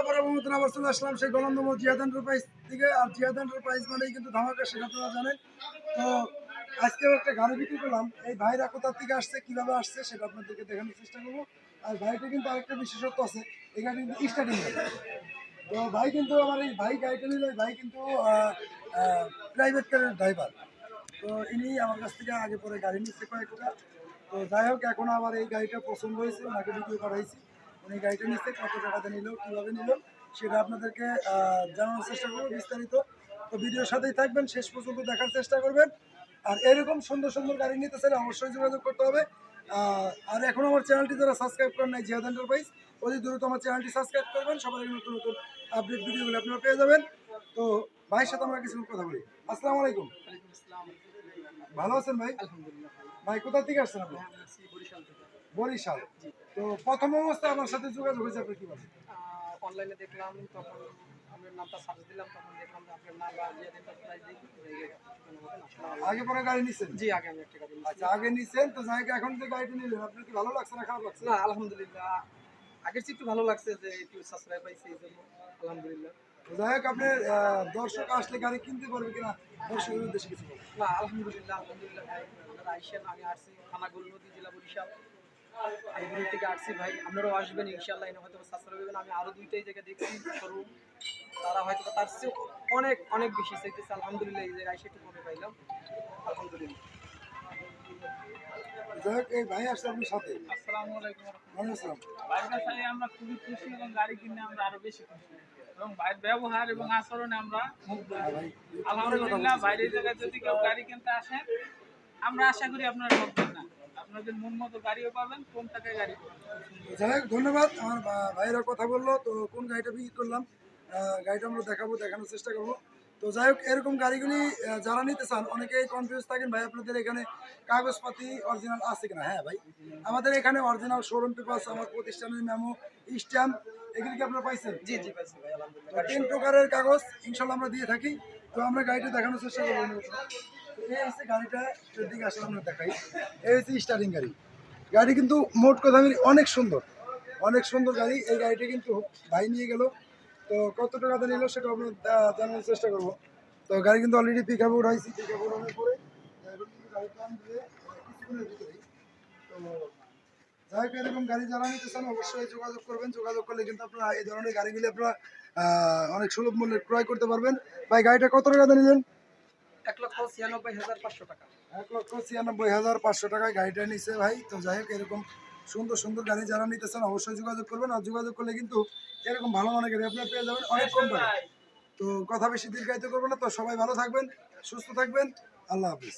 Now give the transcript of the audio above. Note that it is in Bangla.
আবার তো আজকেও একটা গাড়ি বিক্রি করলাম। এই ভাইরা কোথা থেকে আসছে, কীভাবে আসছে দেখানোর চেষ্টা করব। আর কিন্তু আরেকটা বিশেষত্ব আছে, এই গাড়ি কিন্তু তো ভাই কিন্তু আমার এই ভাই গাড়িটা ভাই কিন্তু প্রাইভেট ড্রাইভার তো ইনি আমার কাছ থেকে আগে পরে গাড়ি নিচ্ছে কয়েকটা। তো যাই হোক, এখন আমার এই গাড়িটা পছন্দ হয়েছে, ওনাকে ভিডিও করাইছি। উনি গাড়িটা নিচ্ছে কত টাকাতে নিল কীভাবে নিল সেটা আপনাদেরকে জানানোর চেষ্টা করব বিস্তারিত। তো ভিডিওর সাথেই থাকবেন শেষ পর্যন্ত দেখার চেষ্টা করবেন। আর এরকম সুন্দর সুন্দর গাড়ি নিতে চাইলে অবশ্যই যোগাযোগ করতে হবে। আর এখন আমার চ্যানেলটি যারা সাবস্ক্রাইব করেন নাই জিয়াদ এন্টারপ্রাইজ অতি দ্রুত আমার চ্যানেলটি সাবস্ক্রাইব করবেন। সবার নতুন নতুন আপডেট ভিডিওগুলো আপনারা পেয়ে যাবেন। তো ভাইয়ের সাথে আমরা কিছু কথা বলি। আসসালামু আলাইকুম। ভালো আছেন ভাই? আলহামদুলিল্লাহ ভাই কোথা থেকে আসছেন আপনি? বরিশাল বরিশাল। তো প্রথম অবস্থায় আমার সাথে যোগাযোগ হয়েছে আপনি অনলাইনে দেখলাম তখন নামটা সার্চ দিলাম তখন দেখলাম যে আপনার নাম এন্টারপ্রাইজ আগে পরে গাড়ি নিছেন? জি আগে আমি একটা গাড়ি আচ্ছা আগে নিছেন তো যাই এখন যে গাড়িটা নিলেন আপনার কি ভালো লাগছে না খারাপ লাগছে? না আলহামদুলিল্লাহ। আগের চেয়ে একটু ভালো লাগছে যে একটু সাবস্ক্রাইব পাইছি এই জন্য আলহামদুলিল্লাহ। যাই হোক আপনার আহ, দর্শক আসলে গাড়ি কিনতে পারবে কিনা দর্শকের উদ্দেশ্যে কিছু। না আলহামদুলিল্লাহ আলহামদুলিল্লাহ ভাই আপনারা আইসেন আমি আসছি খানাগুল নদী জেলা বরিশাল। এই থেকে আসছি ভাই। আপনারাও আসবেন ইনশাল্লাহ এনে হয়তো আমি আরও দুইটাই জায়গা দেখছি শোরুম তারা হয়তো তার চেয়ে অনেক অনেক বেশি চাইতেছে। আলহামদুলিল্লাহ এই জায়গায় একটু কমে পাইলাম। আলহামদুলিল্লাহ। যাই এই ভাই আসছে আপনার সাথে। আসসালামু আলাইকুম সাথে আমরা খুবই খুশি এবং গাড়ি কিনে আমরা আরও বেশি খুশি। এবং বাইরের ব্যবহার এবং আচরণে আমরা মুগ্ধ। হ্যাঁ আলহামদুলিল্লাহ বাইরের জায়গায় যদি কেউ গাড়ি কিনতে আসেন আমরা আশা করি আপনারা না। আপনাদের মন মতো গাড়িও পাবেন কোন টাকায় গাড়ি যাই হোক, ধন্যবাদ। আমার ভাইয়েরা কথা বলল, তো কোন গাড়িটা বিক্রি করলাম? গাড়িটা আমরা দেখাবো, দেখানোর চেষ্টা করব। তো যাই হোক এরকম গাড়িগুলি যারা নিতে চান অনেকেই কনফিউজ থাকেন ভাই আপনাদের এখানে কাগজপাতি অরিজিনাল আছে কিনা? হ্যাঁ ভাই আমাদের এখানে অরিজিনাল শোরুম পেপার আমার প্রতিষ্ঠানের মেমো স্ট্যাম্প এগুলি কি আপনারা পাইছেন? জি জি পাইছি ভাই তো তিন প্রকারের কাগজ ইনশাল্লাহ আমরা দিয়ে থাকি। তো আমরা গাড়িটা দেখানোর চেষ্টা করব এই হচ্ছে গাড়িটা দিকে আসলে আমরা দেখাই। এই হচ্ছে স্টার্টিং গাড়ি। গাড়ি কিন্তু মোট কথা অনেক সুন্দর। অনেক সুন্দর গাড়ি। এই গাড়িটা কিন্তু ভাই নিয়ে গেল। তো কত টাকাতে নিল সেটা আমরা আহ, জানানোর চেষ্টা করব। তো গাড়ি কিন্তু অলরেডি পিক আপে উঠাইছি পিক আপে উঠানোর পরে এখন কিন্তু গাড়ি প্ল্যান দিয়ে কিছুক্ষণের ভিতরেই তো যাই হোক এরকম গাড়ি যারা নিতে চান অবশ্যই যোগাযোগ করবেন। যোগাযোগ করলে কিন্তু আপনারা এই ধরনের গাড়িগুলি আপনারা অনেক সুলভ মূল্যে ক্রয় করতে পারবেন। ভাই গাড়িটা কত টাকাতে নিলেন? এক লক্ষ ছিয়ানব্বই হাজার পাঁচশো টাকা। এক লক্ষ ছিয়ানব্বই হাজার পাঁচশো টাকায় গাড়িটা নিচ্ছে ভাই। তো যাই হোক এরকম সুন্দর সুন্দর গাড়ি যারা নিতে চান অবশ্যই যোগাযোগ করবেন। আর যোগাযোগ করলে কিন্তু এরকম ভালো মানের গাড়ি আপনারা পেয়ে যাবেন অনেক কম তো কথা বেশি দীর্ঘায়িত করব না। তো সবাই ভালো থাকবেন, সুস্থ থাকবেন। আল্লাহ হাফিজ।